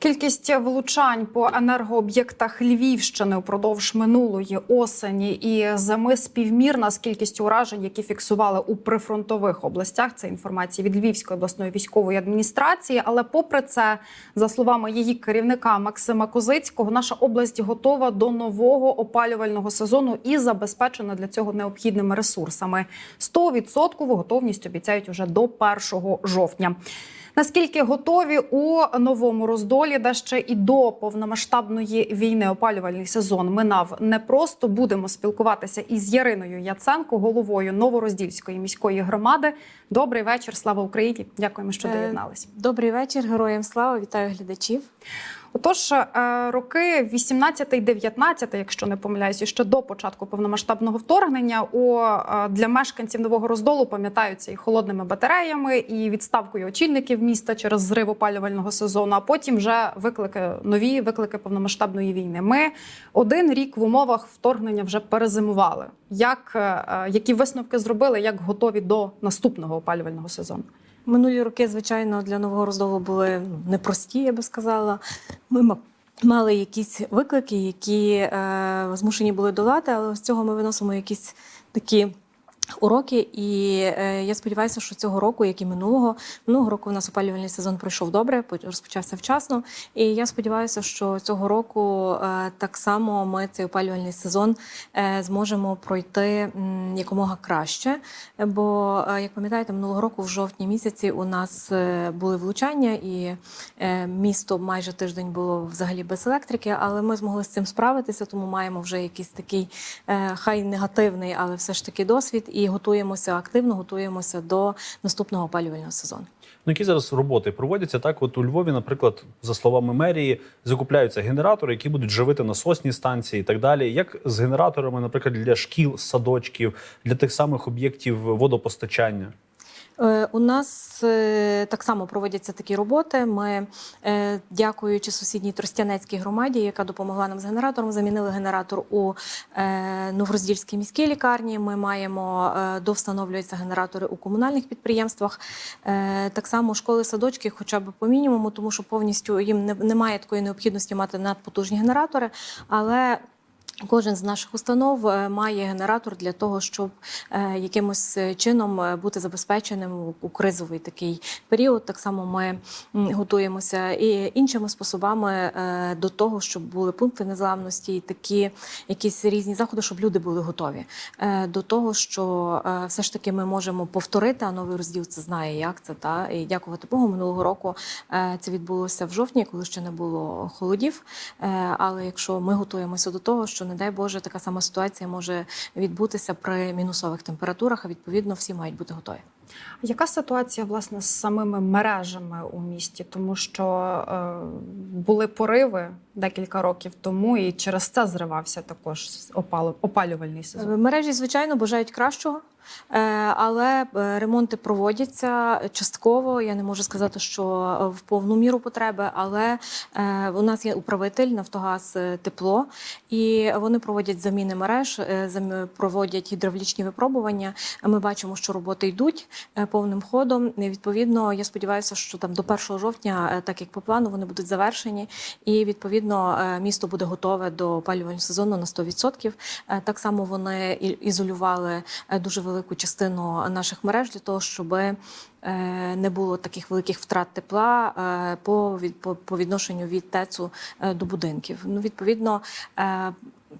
Кількість влучань по енергооб'єктах Львівщини упродовж минулої осені і зими співмірна з кількістю уражень, які фіксували у прифронтових областях. Це інформація від Львівської обласної військової адміністрації. Але, попри це, за словами її керівника Максима Козицького, наша область готова до нового опалювального сезону і забезпечена для цього необхідними ресурсами. 100% готовність обіцяють уже до 1 жовтня. Наскільки готові у новому роздолі, де ще і до повномасштабної війни опалювальний сезон минав не просто будемо спілкуватися із Яриною Яценко, головою Новороздільської міської громади. Добрий вечір, слава Україні! Дякуємо, що Е, доєднались. Добрий вечір, героям слава! Вітаю глядачів. Отож, е, роки 18-19, якщо не помиляюся, ще до початку повномасштабного вторгнення у е, для мешканців нового роздолу пам'ятаються і холодними батареями, і відставкою очільників міста через зрив опалювального сезону. А потім вже виклики нові виклики повномасштабної війни. Ми один рік в умовах вторгнення вже перезимували. Як е, які висновки зробили, як готові до наступного опалювального сезону? Минулі роки, звичайно, для нового роздолу були непрості, я би сказала. Ми мали якісь виклики, які е, змушені були долати, але з цього ми виносимо якісь такі. Уроки, і е, я сподіваюся, що цього року, як і минулого, минулого року у нас опалювальний сезон пройшов добре, по- розпочався вчасно. І я сподіваюся, що цього року е, так само ми цей опалювальний сезон е, зможемо пройти м, якомога краще. Бо, е, як пам'ятаєте, минулого року в жовтні місяці у нас е, були влучання, і е, місто майже тиждень було взагалі без електрики, але ми змогли з цим справитися, тому маємо вже якийсь такий е, хай негативний, але все ж таки досвід, і готуємося активно, готуємося до наступного опалювального сезону. Ну, які зараз роботи проводяться так? От у Львові, наприклад, за словами мерії, закупляються генератори, які будуть живити насосні станції і так далі. Як з генераторами, наприклад, для шкіл, садочків, для тих самих об'єктів водопостачання? Е, У нас е, так само проводяться такі роботи. Ми, е, дякуючи сусідній Тростянецькій громаді, яка допомогла нам з генератором, замінили генератор у Новороздільській міській лікарні. Ми маємо довстановлюються генератори у комунальних підприємствах. Так само школи, садочки, хоча б по мінімуму, тому що повністю їм немає такої необхідності мати надпотужні генератори, але Кожен з наших установ е, має генератор для того, щоб е, якимось е, чином бути забезпеченим у- кризовий такий період. Так само ми готуємося і іншими способами до того, щоб були пункти незламності, і такі якісь різні заходи, щоб люди були готові до того, що все ж таки ми можемо повторити. А новий розділ це знає, як це та і дякувати Богу. Минулого року це відбулося в жовтні, коли ще не було холодів. Але якщо ми готуємося до того, що не дай Боже, така сама ситуація може відбутися при мінусових температурах, а відповідно всі мають бути готові. Яка ситуація власне з самими мережами у місті? Тому що е, були пориви декілька років тому, і через це зривався також опалювальний сезон. Е, Мережі, звичайно, бажають кращого. е, Але е, ремонти проводяться частково. Я не можу сказати, що в повну міру потреби, але у нас є управитель Нафтогаз тепло, і вони проводять заміни мереж, проводять гідравлічні випробування. Ми бачимо, що роботи йдуть повним ходом. Відповідно, я сподіваюся, що там до 1 жовтня, е, так як по плану, вони будуть завершені, і відповідно е, місто буде готове до опалювального сезону на 100%. Е, Так само вони ізолювали е, дуже велику частину наших мереж для того, щоб не було таких великих втрат тепла е, по від- по- по відношенню від ТЕЦу е, до будинків. Ну, відповідно, е,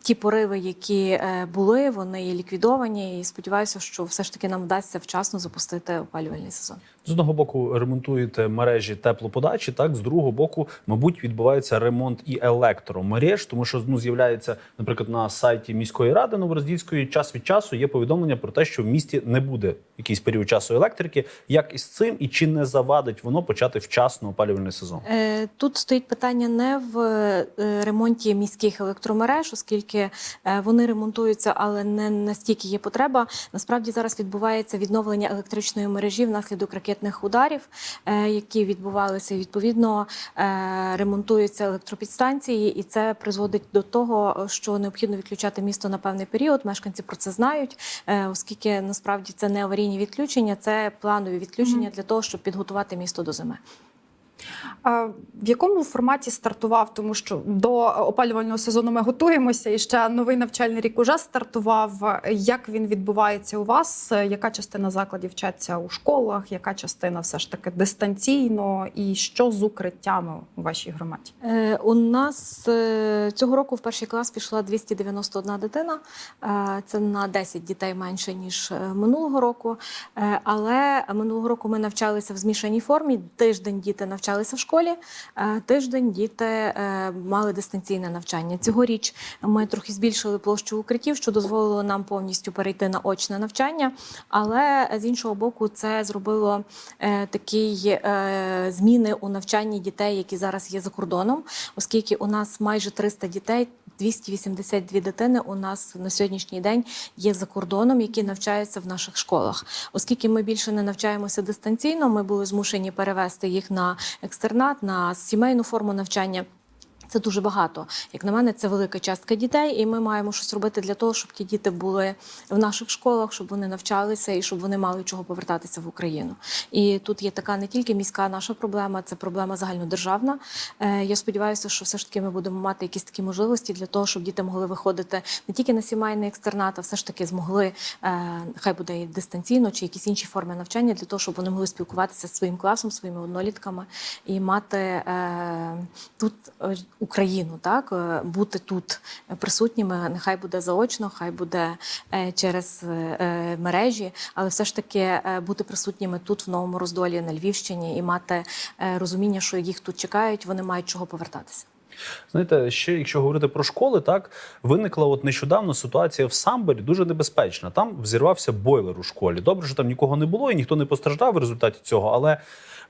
ті пориви, які е, були, вони ліквідовані. І сподіваюся, що все ж таки нам вдасться вчасно запустити опалювальний сезон. З одного боку ремонтуєте мережі теплоподачі, так з другого боку, мабуть, відбувається ремонт і електромереж, тому що ну з'являється, наприклад, на сайті міської ради Новороздільської час від часу є повідомлення про те, що в місті не буде якийсь період часу електрики. Як із цим і чи не завадить воно почати вчасно опалювальний сезон? Е, Тут стоїть питання не в е, ремонті міських електромереж, оскільки е, вони ремонтуються, але не настільки є потреба. Насправді зараз відбувається відновлення електричної мережі внаслідок ракетних ударів, е, які відбувалися. Відповідно, е, ремонтуються електропідстанції, і це призводить до того, що необхідно відключати місто на певний період. Мешканці про це знають, е, оскільки насправді це не аварійні відключення, це планові відключення для того, щоб підготувати місто до зими. В якому форматі стартував? Тому що до опалювального сезону ми готуємося, і ще новий навчальний рік уже стартував. Як він відбувається у вас? Яка частина закладів вчаться у школах? Яка частина все ж таки дистанційно? І що з укриттями у вашій громаді? Е, У нас е, цього року в перший клас пішла 291 дитина. Е, Це на 10 дітей менше ніж минулого року. Але минулого року ми навчалися в змішаній формі. Тиждень діти навчалися в школі, е, тиждень діти е, мали дистанційне навчання. Цьогоріч ми трохи збільшили площу укриттів, що дозволило нам повністю перейти на очне навчання. Але з іншого боку, це зробило е, такі е, зміни у навчанні дітей, які зараз є за кордоном, оскільки у нас майже 300 дітей. 282 дитини у нас на сьогоднішній день є за кордоном, які навчаються в наших школах. Оскільки ми більше не навчаємося дистанційно, ми були змушені перевести їх на екстернат, на сімейну форму навчання. Це дуже багато. Як на мене, це велика частка дітей, і ми маємо щось робити для того, щоб ті діти були в наших школах, щоб вони навчалися і щоб вони мали чого повертатися в Україну. І тут є така не тільки міська наша проблема, це проблема загальнодержавна. Е, Я сподіваюся, що все ж таки ми будемо мати якісь такі можливості для того, щоб діти могли виходити не тільки на сімейний екстернат, а все ж таки змогли, е, хай буде і дистанційно чи якісь інші форми навчання, для того, щоб вони могли спілкуватися зі своїм класом, своїми однолітками і мати е, тут Україну, так е, бути тут присутніми. Нехай буде заочно, хай буде е, через е, мережі, але все ж таки е, бути присутніми тут в новому роздолі на Львівщині і мати е, розуміння, що їх тут чекають, вони мають чого повертатися. Знаєте, ще якщо говорити про школи, так виникла от нещодавно ситуація в Самборі дуже небезпечна. Там взірвався бойлер у школі. Добре, що там нікого не було і ніхто не постраждав в результаті цього, але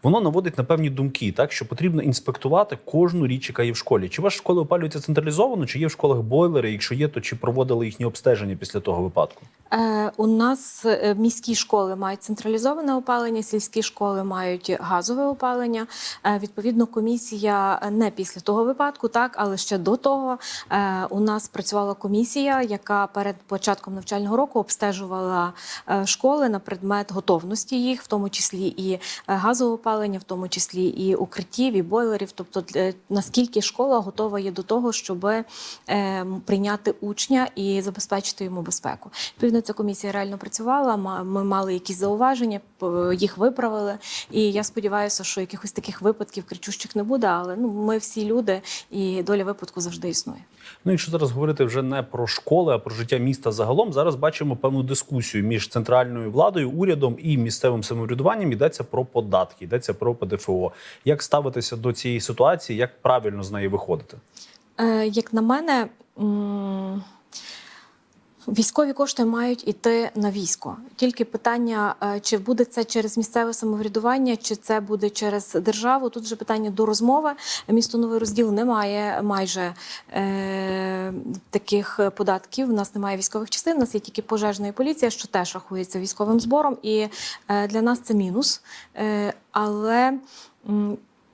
воно наводить на певні думки, так що потрібно інспектувати кожну річ, яка є в школі. Чи ваші школи опалюються централізовано, чи є в школах бойлери? Якщо є, то чи проводили їхні обстеження після того випадку? Е, у нас е, міські школи мають централізоване опалення, сільські школи мають газове опалення. Е, відповідно, комісія не після того випадку, так але ще до того е, у нас працювала комісія, яка перед початком навчального року обстежувала е, школи на предмет готовності їх, в тому числі і е, газового опалення, в тому числі і укриттів, і бойлерів. Тобто, наскільки школа готова є до того, щоб е, прийняти учня і забезпечити йому безпеку. Відповідно, ця комісія реально працювала. Ми мали якісь зауваження, їх виправили. І я сподіваюся, що якихось таких випадків кричущих не буде. Але ну ми всі люди, і доля випадку завжди існує. Ну, якщо зараз говорити вже не про школи, а про життя міста загалом, зараз бачимо певну дискусію між центральною владою, урядом і місцевим самоврядуванням. Йдеться про податки, йдеться про ПДФО. Як ставитися до цієї ситуації, як правильно з неї виходити? Е, як на мене, м, військові кошти мають іти на військо. Тільки питання, е, чи буде це через місцеве самоврядування, чи це буде через державу. Тут вже питання до розмови. Місто Новий розділ не має майже е, таких податків. У нас немає військових частин, у нас є тільки пожежна і поліція, що теж рахується військовим збором. І е, для нас це мінус. Е, але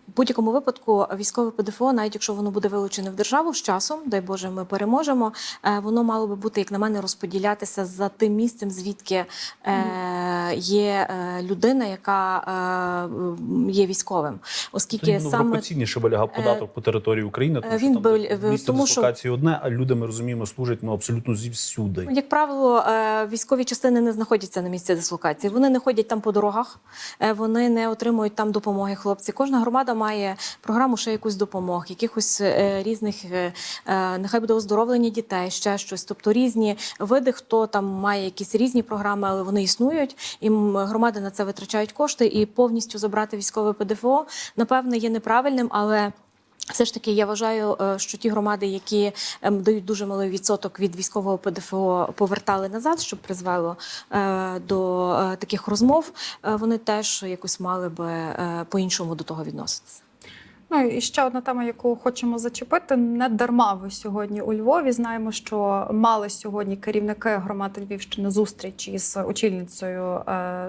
в будь-якому випадку військове ПДФО, навіть якщо воно буде вилучене в державу з часом, дай Боже, ми переможемо. е, Воно мало би бути, як на мене, розподілятися за тим місцем, звідки е, є е, людина, яка є військовим, оскільки ну, саме пропорційніше виляга податок по території України, тому е, що він там би- місце тому що- дислокації одне, а люди ми розуміємо служать ну абсолютно зівсюди. Як правило, військові частини не знаходяться на місці дислокації. Вони не ходять там по дорогах, вони не отримують там допомоги. Хлопці. Кожна громада має програму ще якусь допомог, якихось е, різних, е, е, нехай буде оздоровлення дітей, ще щось. Тобто різні види, хто там має якісь різні програми, але вони існують. І громади на це витрачають кошти. І повністю забрати військове ПДФО, напевне, є неправильним, але. Все ж таки, я вважаю, е, що ті громади, які ем, дають дуже малий відсоток від військового ПДФО, повертали назад, що призвело е, до е, таких розмов. Вони теж якось мали би е, по-іншому до того відноситися. Ну і ще одна тема, яку хочемо зачепити. Не дарма ви сьогодні у Львові. Знаємо, що мали сьогодні керівники громади Львівщини зустріч із очільницею е,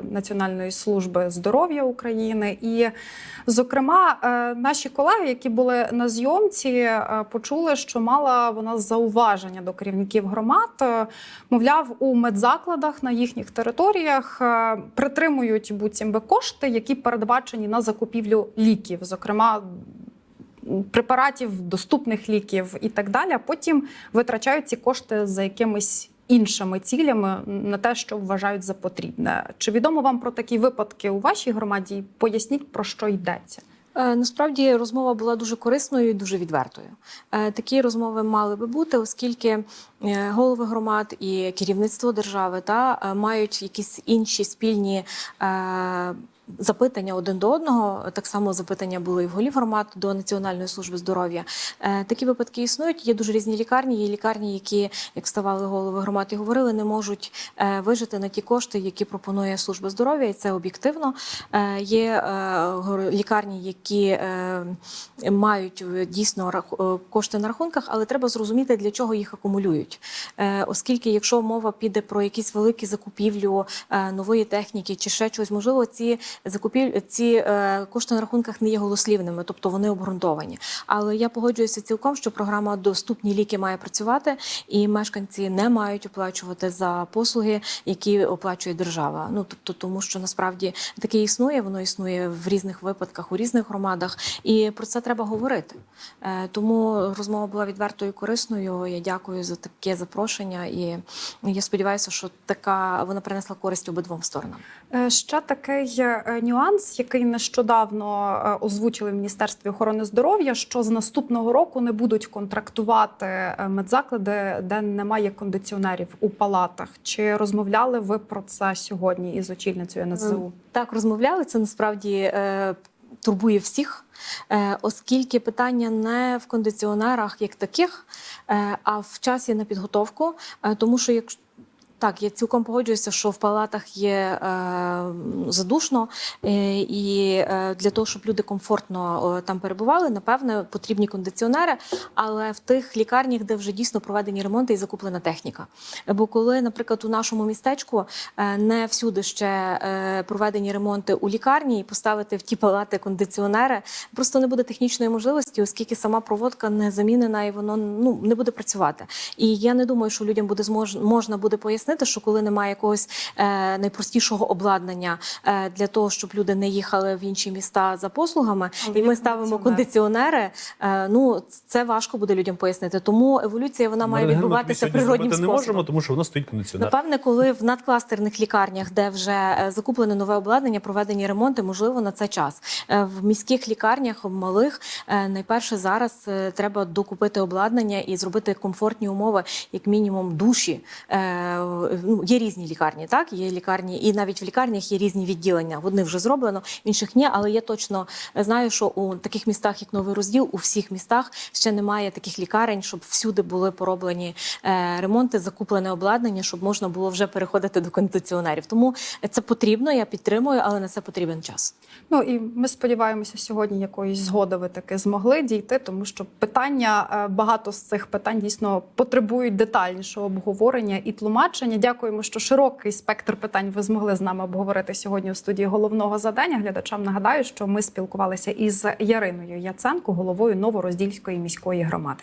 Національної служби здоров'я України. І, зокрема, е, наші колеги, які були на зйомці, е, почули, що мала вона зауваження до керівників громад. Мовляв, у медзакладах на їхніх територіях притримують буцім би кошти, які передбачені на закупівлю ліків, зокрема. Препаратів, доступних ліків і так далі. А потім витрачають ці кошти за якимись іншими цілями на те, що вважають за потрібне. Чи відомо вам про такі випадки у вашій громаді? Поясніть про що йдеться. Е, Насправді розмова була дуже корисною і дуже відвертою. Е, Такі розмови мали би бути, оскільки е, голови громад і керівництво держави та мають якісь інші спільні. Запитання один до одного, так само запитання були і в голів громад до Національної служби здоров'я. Е, Такі випадки існують. Є дуже різні лікарні. Є лікарні, які, як ставали голови громад і говорили, не можуть е, вижити на ті кошти, які пропонує служба здоров'я, і це об'єктивно. Е, Є лікарні, які мають дійсно рах- кошти на рахунках, але треба зрозуміти, для чого їх акумулюють. Оскільки, якщо мова піде про якісь великі закупівлю нової техніки чи ще чогось, можливо, ці закупівлі ці е, кошти на рахунках не є голослівними, тобто вони обґрунтовані. Але я погоджуюся цілком, що програма доступні ліки має працювати, і мешканці не мають оплачувати за послуги, які оплачує держава. Ну тобто, тому що насправді таке існує, воно існує в різних випадках у різних громадах, і про це треба говорити. Е, Тому розмова була відвертою і корисною. Я дякую за таке запрошення, і я сподіваюся, що така вона принесла користь обидвом сторонам. Е, Ще такий нюанс, який нещодавно е, озвучили в Міністерстві охорони здоров'я, що з наступного року не будуть контрактувати е, медзаклади, де немає кондиціонерів у палатах. Чи розмовляли ви про це сьогодні із очільницею НСЗУ? Так розмовляли. Це насправді е, турбує всіх, е, оскільки питання не в кондиціонерах як таких, е, а в часі на підготовку. Е, тому що якщо так, я цілком погоджуюся, що в палатах є е, задушно, е, і е, для того, щоб люди комфортно е, там перебували, напевне, потрібні кондиціонери, але в тих лікарнях, де вже дійсно проведені ремонти і закуплена техніка. Бо коли, наприклад, у нашому містечку е, не всюди ще е, проведені ремонти у лікарні і поставити в ті палати кондиціонери, просто не буде технічної можливості, оскільки сама проводка не замінена і воно ну не буде працювати. І я не думаю, що людям буде змож можна буде пояснити, що коли немає якогось е, найпростішого обладнання е, для того, щоб люди не їхали в інші міста за послугами, Але і ми ставимо кондиціонери. Е, ну це важко буде людям пояснити. Тому еволюція вона має ми відбуватися природнім зробити не можемо, тому що воно стоїть кондиціонер. Напевне, коли в надкластерних лікарнях, де вже закуплене нове обладнання, проведені ремонти, можливо, на це час. Е, В міських лікарнях, в малих, е, найперше зараз е, треба докупити обладнання і зробити комфортні умови, як мінімум, душі. Ну, є різні лікарні, так є лікарні, і навіть в лікарнях є різні відділення. В одних вже зроблено, в інших ні. Але я точно знаю, що у таких містах, як Новий Розділ, у всіх містах ще немає таких лікарень, щоб всюди були пороблені е, ремонти, закуплене обладнання, щоб можна було вже переходити до кондиціонерів. Тому це потрібно, я підтримую, але на це потрібен час. Ну і ми сподіваємося, сьогодні якоїсь згоди ви таки змогли дійти, тому що питання е, багато з цих питань дійсно потребують детальнішого обговорення і тлумачення. Дякуємо, що широкий спектр питань ви змогли з нами обговорити сьогодні у студії головного задання. Глядачам нагадаю, що ми спілкувалися із Яриною Яценко, головою Новороздільської міської громади.